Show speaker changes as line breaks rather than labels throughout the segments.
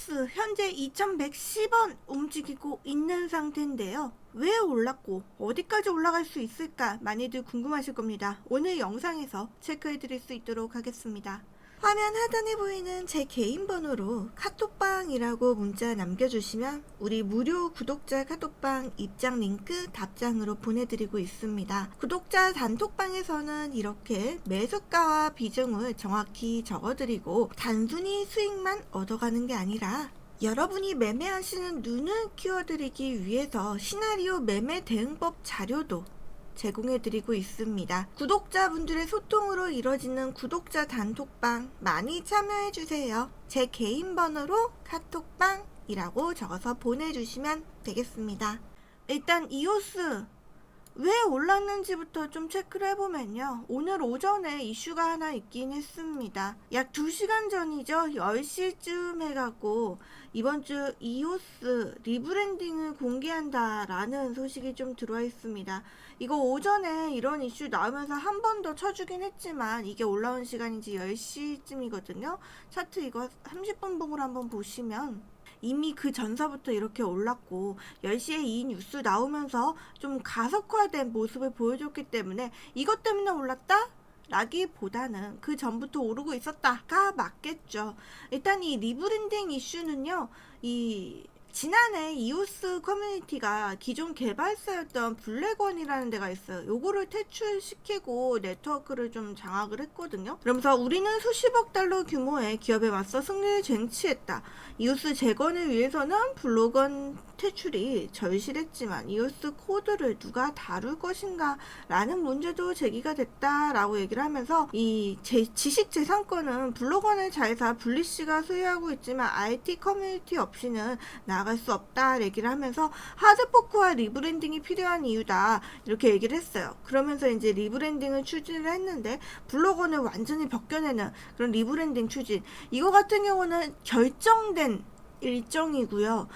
이오스 현재 2110원 움직이고 있는 상태인데요. 왜 올랐고 어디까지 올라갈 수 있을까 많이들 궁금하실 겁니다. 오늘 영상에서 체크해 드릴 수 있도록 하겠습니다. 화면 하단에 보이는 제 개인 번호로 카톡방이라고 문자 남겨주시면 우리 무료 구독자 카톡방 입장 링크 답장으로 보내드리고 있습니다. 구독자 단톡방에서는 이렇게 매수가와 비중을 정확히 적어드리고 단순히 수익만 얻어가는 게 아니라 여러분이 매매하시는 눈을 키워드리기 위해서 시나리오 매매 대응법 자료도 제공해드리고 있습니다. 구독자분들의 소통으로 이뤄지는 구독자 단톡방 많이 참여해주세요. 제 개인 번호로 카톡방이라고 적어서 보내주시면 되겠습니다. 일단 이오스 왜 올랐는지부터 좀 체크를 해보면요. 오늘 오전에 이슈가 하나 있긴 했습니다. 약 2시간 전이죠. 10시쯤 해갖고 이번 주 이오스 리브랜딩을 공개한다라는 소식이 좀 들어와 있습니다. 이거 오전에 이런 이슈 나오면서 한 번 더 쳐주긴 했지만 이게 올라온 시간인지 10시쯤이거든요. 차트 이거 30분 봉을 한번 보시면 이미 그 전서부터 이렇게 올랐고 10시에 이 뉴스 나오면서 좀 가속화된 모습을 보여줬기 때문에 이것 때문에 올랐다? 라기보다는 그 전부터 오르고 있었다가 맞겠죠. 일단 이 리브랜딩 이슈는요, 이 지난해 이오스 커뮤니티가 기존 개발사였던 블랙원이라는 데가 있어요. 요거를 퇴출시키고 네트워크를 좀 장악을 했거든요. 그러면서 우리는 수십억 달러 규모의 기업에 맞서 승리를 쟁취했다. 이오스 재건을 위해서는 블록원 퇴출이 절실했지만 이오스 코드를 누가 다룰 것인가 라는 문제도 제기가 됐다라고 얘기를 하면서 이 제, 지식 재산권은 블록원을 잘사 분리씨가 소유하고 있지만 IT 커뮤니티 없이는 나아갈 수 없다 얘기를 하면서 하드포크와 리브랜딩이 필요한 이유다 이렇게 얘기를 했어요. 그러면서 이제 리브랜딩을 추진을 했는데 블록원을 완전히 벗겨내는 그런 리브랜딩 추진 이거 같은 경우는 결정된 일정이고요.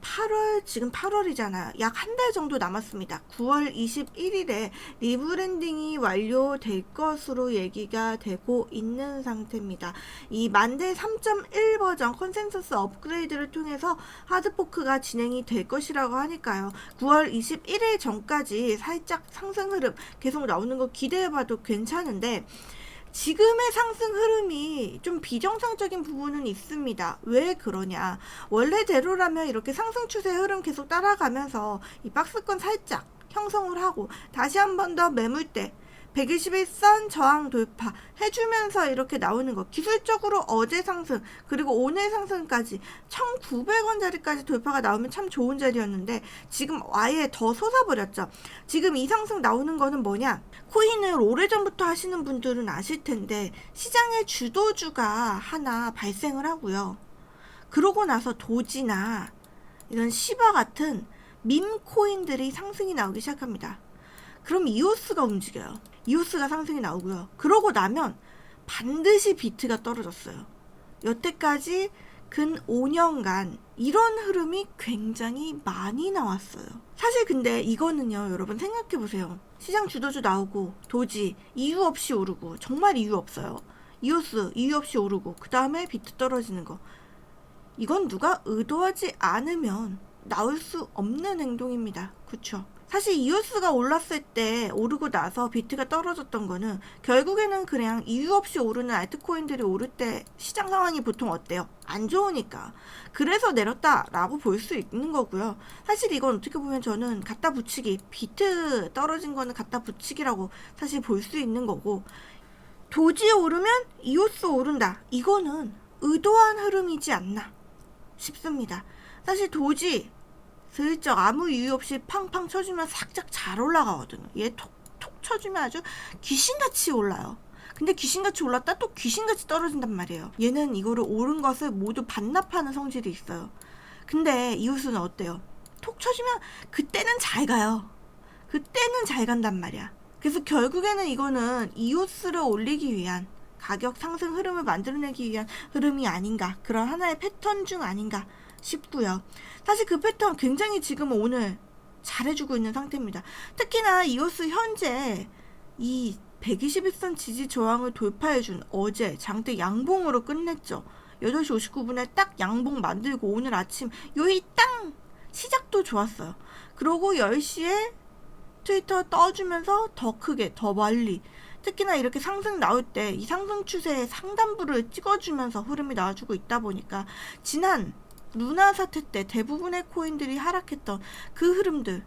8월 지금 8월이잖아요. 약 한 달 정도 남았습니다. 9월 21일에 리브랜딩이 완료될 것으로 얘기가 되고 있는 상태입니다. 이 만대 3.1 버전 컨센서스 업그레이드를 통해서 하드포크가 진행이 될 것이라고 하니까요. 9월 21일 전까지 살짝 상승 흐름 계속 나오는 거 기대해봐도 괜찮은데 지금의 상승 흐름이 좀 비정상적인 부분은 있습니다. 왜 그러냐? 원래대로라면 이렇게 상승 추세 흐름 계속 따라가면서 이 박스권 살짝 형성을 하고 다시 한 번 더 매물대 121 선 저항 돌파 해주면서 이렇게 나오는 거. 기술적으로 어제 상승 그리고 오늘 상승까지 1900원짜리까지 돌파가 나오면 참 좋은 자리였는데 지금 아예 더 솟아버렸죠. 지금 이 상승 나오는 거는 뭐냐? 코인을 오래전부터 하시는 분들은 아실 텐데 시장의 주도주가 하나 발생을 하고요. 그러고 나서 도지나 이런 시바 같은 밈 코인들이 상승이 나오기 시작합니다 그럼 이오스가 움직여요. 이오스가 상승이 나오고요. 그러고 나면 반드시 비트가 떨어졌어요. 여태까지 근 5년간 이런 흐름이 굉장히 많이 나왔어요. 사실 근데 이거는요, 여러분 생각해 보세요. 시장 주도주 나오고 도지 이유 없이 오르고 정말 이유 없어요. 이오스 이유 없이 오르고 그 다음에 비트 떨어지는 거. 이건 누가 의도하지 않으면 나올 수 없는 행동입니다. 그쵸? 사실 이오스가 올랐을 때 오르고 나서 비트가 떨어졌던 거는 결국에는 그냥 이유 없이 오르는 알트코인들이 오를 때 시장 상황이 보통 어때요? 안 좋으니까. 그래서 내렸다라고 볼 수 있는 거고요. 사실 이건 어떻게 보면 저는 갖다 붙이기, 비트 떨어진 거는 갖다 붙이기라고 사실 볼 수 있는 거고, 도지 오르면 이오스 오른다. 이거는 의도한 흐름이지 않나 싶습니다. 사실 도지 슬쩍 아무 이유 없이 팡팡 쳐주면 살짝 잘 올라가거든요. 얘 톡톡 쳐주면 아주 귀신같이 올라요. 근데 귀신같이 올랐다 또 귀신같이 떨어진단 말이에요. 얘는 이거를 옳은 것을 모두 반납하는 성질이 있어요. 근데 이웃은 어때요? 톡 쳐주면 그때는 잘 가요. 그때는 잘 간단 말이야. 그래서 결국에는 이거는 이웃을 올리기 위한 가격 상승 흐름을 만들어내기 위한 흐름이 아닌가. 그런 하나의 패턴 중 아닌가 싶고요. 사실 그 패턴 굉장히 지금 오늘 잘해주고 있는 상태입니다. 특히나 이오스 현재 이 121선 지지 저항을 돌파해준 어제 장대 양봉으로 끝냈죠. 8시 59분에 딱 양봉 만들고 오늘 아침 요이 땅 시작도 좋았어요. 그러고 10시에 트위터 떠주면서 더 크게 더 멀리 특히나 이렇게 상승 나올 때 이 상승 추세의 상단부를 찍어주면서 흐름이 나와주고 있다 보니까 지난 루나 사태 때 대부분의 코인들이 하락했던 그 흐름들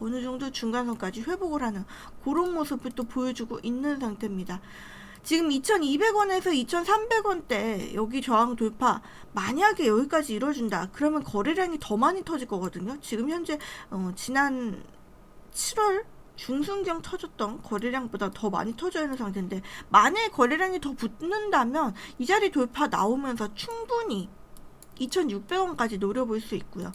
어느 정도 중간선까지 회복을 하는 그런 모습을 또 보여주고 있는 상태입니다. 지금 2,200원에서 2,300원대 여기 저항 돌파 만약에 여기까지 이뤄준다 그러면 거래량이 더 많이 터질 거거든요. 지금 현재 어, 지난 7월 중순경 터졌던 거래량보다 더 많이 터져 있는 상태인데 만약에 거래량이 더 붙는다면 이 자리 돌파 나오면서 충분히 2,600원까지 노려볼 수 있고요.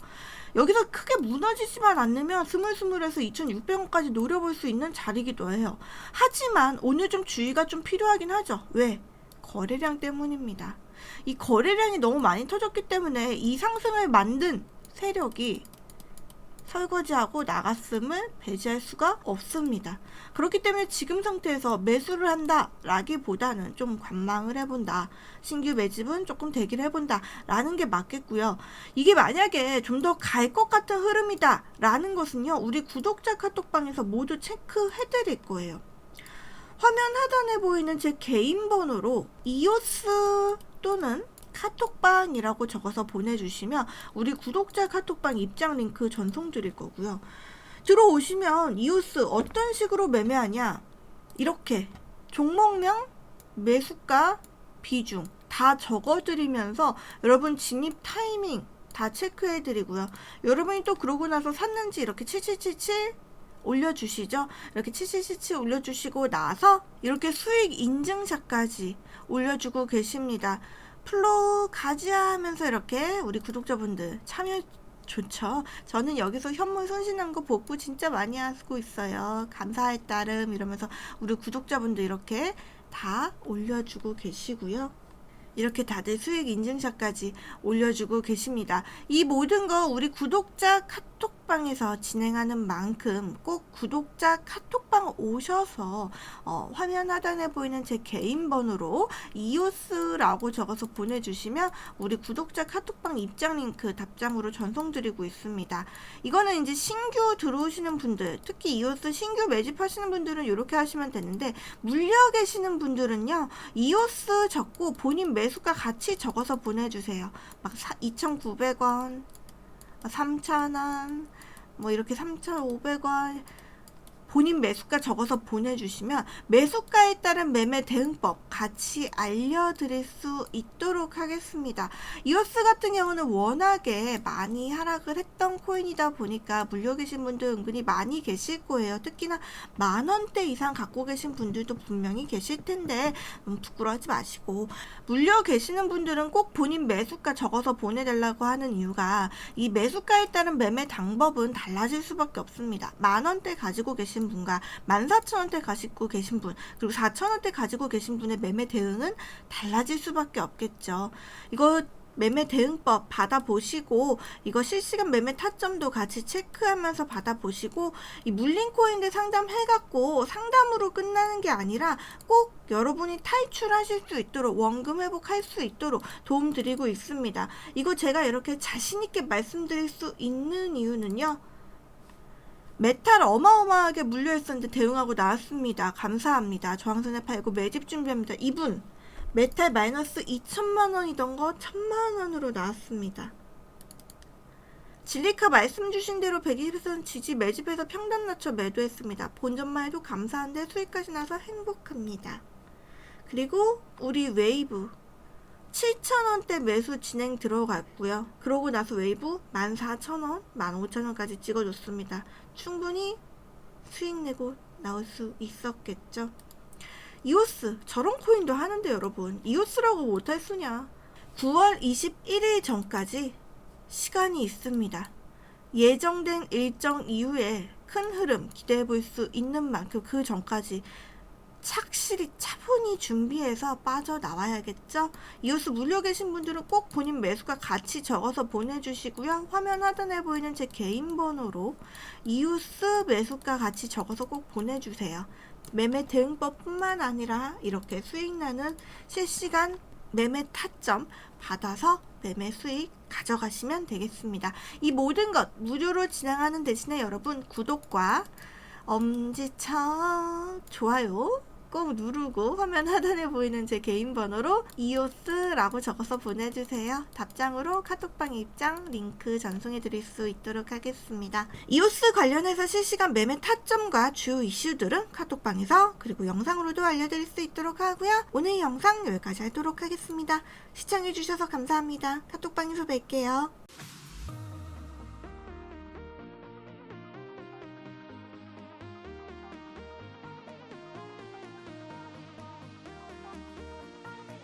여기서 크게 무너지지만 않으면 스물스물해서 2,600원까지 노려볼 수 있는 자리이기도 해요. 하지만 오늘 좀 주의가 좀 필요하긴 하죠. 왜? 거래량 때문입니다. 이 거래량이 너무 많이 터졌기 때문에 이 상승을 만든 세력이 설거지하고 나갔음을 배제할 수가 없습니다. 그렇기 때문에 지금 상태에서 매수를 한다 라기보다는 좀 관망을 해본다. 신규 매집은 조금 대기를 해본다 라는 게 맞겠고요. 이게 만약에 좀 더 갈 것 같은 흐름이다 라는 것은요. 우리 구독자 카톡방에서 모두 체크해 드릴 거예요. 화면 하단에 보이는 제 개인 번호로 이오스 또는 카톡방이라고 적어서 보내주시면 우리 구독자 카톡방 입장 링크 전송 드릴 거고요. 들어오시면 이오스 어떤 식으로 매매하냐 이렇게 종목명, 매수가, 비중 다 적어드리면서 여러분 진입 타이밍 다 체크해드리고요. 여러분이 또 그러고 나서 샀는지 이렇게 7777 올려주시죠. 이렇게 7777 올려주시고 나서 이렇게 수익 인증샷까지 올려주고 계십니다. 플로우 가지야 하면서 이렇게 우리 구독자분들 참여 좋죠. 저는 여기서 현물 손실난 거 복구 진짜 많이 하고 있어요. 감사할 따름 이러면서 우리 구독자분들 이렇게 다 올려주고 계시고요. 이렇게 다들 수익 인증샷까지 올려주고 계십니다. 이 모든 거 우리 구독자 카톡 방에서 진행하는 만큼 꼭 구독자 카톡방 오셔서 어, 화면 하단에 보이는 제 개인 번호로 이오스라고 적어서 보내주시면 우리 구독자 카톡방 입장 링크 답장으로 전송드리고 있습니다. 이거는 이제 신규 들어오시는 분들, 특히 이오스 신규 매집하시는 분들은 이렇게 하시면 되는데 물려 계시는 분들은요 이오스 적고 본인 매수가 같이 적어서 보내주세요. 막 2,900원, 3,000원, 뭐 이렇게 3,500원 본인 매수가 적어서 보내주시면 매수가에 따른 매매 대응법 같이 알려드릴 수 있도록 하겠습니다. 이오스 같은 경우는 워낙에 많이 하락을 했던 코인이다 보니까 물려 계신 분들 은근히 많이 계실 거예요. 특히나 만 원대 이상 갖고 계신 분들도 분명히 계실 텐데 너무 부끄러워하지 마시고 물려 계시는 분들은 꼭 본인 매수가 적어서 보내달라고 하는 이유가 이 매수가에 따른 매매 방법은 달라질 수밖에 없습니다. 만 원대 가지고 계신 분과 14,000원대 가지고 계신 분 그리고 4,000원대 가지고 계신 분의 매매 대응은 달라질 수밖에 없겠죠. 이거 매매 대응법 받아보시고 이거 실시간 매매 타점도 같이 체크하면서 받아보시고 이 물린 코인들 상담해갖고 상담으로 끝나는 게 아니라 꼭 여러분이 탈출하실 수 있도록 원금 회복할 수 있도록 도움드리고 있습니다. 이거 제가 이렇게 자신있게 말씀드릴 수 있는 이유는요. 메탈 어마어마하게 물려있었는데 대응하고 나왔습니다. 감사합니다. 저항선에 팔고 매집 준비합니다. 이분 메탈 마이너스 2천만 원이던 거 천만 원으로 나왔습니다. 진리카 말씀 주신 대로 120선 지지 매집해서 평단 낮춰 매도했습니다. 본전만 해도 감사한데 수익까지 나서 행복합니다. 그리고 우리 웨이브 7,000원대 매수 진행 들어갔고요. 그러고 나서 웨이브 14,000원, 15,000원까지 찍어줬습니다. 충분히 수익 내고 나올 수 있었겠죠. 이오스 저런 코인도 하는데 여러분 이오스라고 못할 수냐 9월 21일 전까지 시간이 있습니다 예정된 일정 이후에 큰 흐름 기대해 볼 수 있는 만큼 그 전까지 착실히 차분히 준비해서 빠져나와야겠죠? 이오스 물려 계신 분들은 꼭 본인 매수가 같이 적어서 보내주시고요. 화면 하단에 보이는 제 개인 번호로 이오스 매수가 같이 적어서 꼭 보내주세요. 매매 대응법뿐만 아니라 이렇게 수익 나는 실시간 매매 타점 받아서 매매 수익 가져가시면 되겠습니다. 이 모든 것 무료로 진행하는 대신에 여러분 구독과 엄지척 좋아요 꼭 누르고 화면 하단에 보이는 제 개인 번호로 이오스라고 적어서 보내주세요. 답장으로 카톡방 입장 링크 전송해 드릴 수 있도록 하겠습니다. 이오스 관련해서 실시간 매매 타점과 주요 이슈들은 카톡방에서 그리고 영상으로도 알려드릴 수 있도록 하고요. 오늘 영상 여기까지 하도록 하겠습니다. 시청해주셔서 감사합니다. 카톡방에서 뵐게요.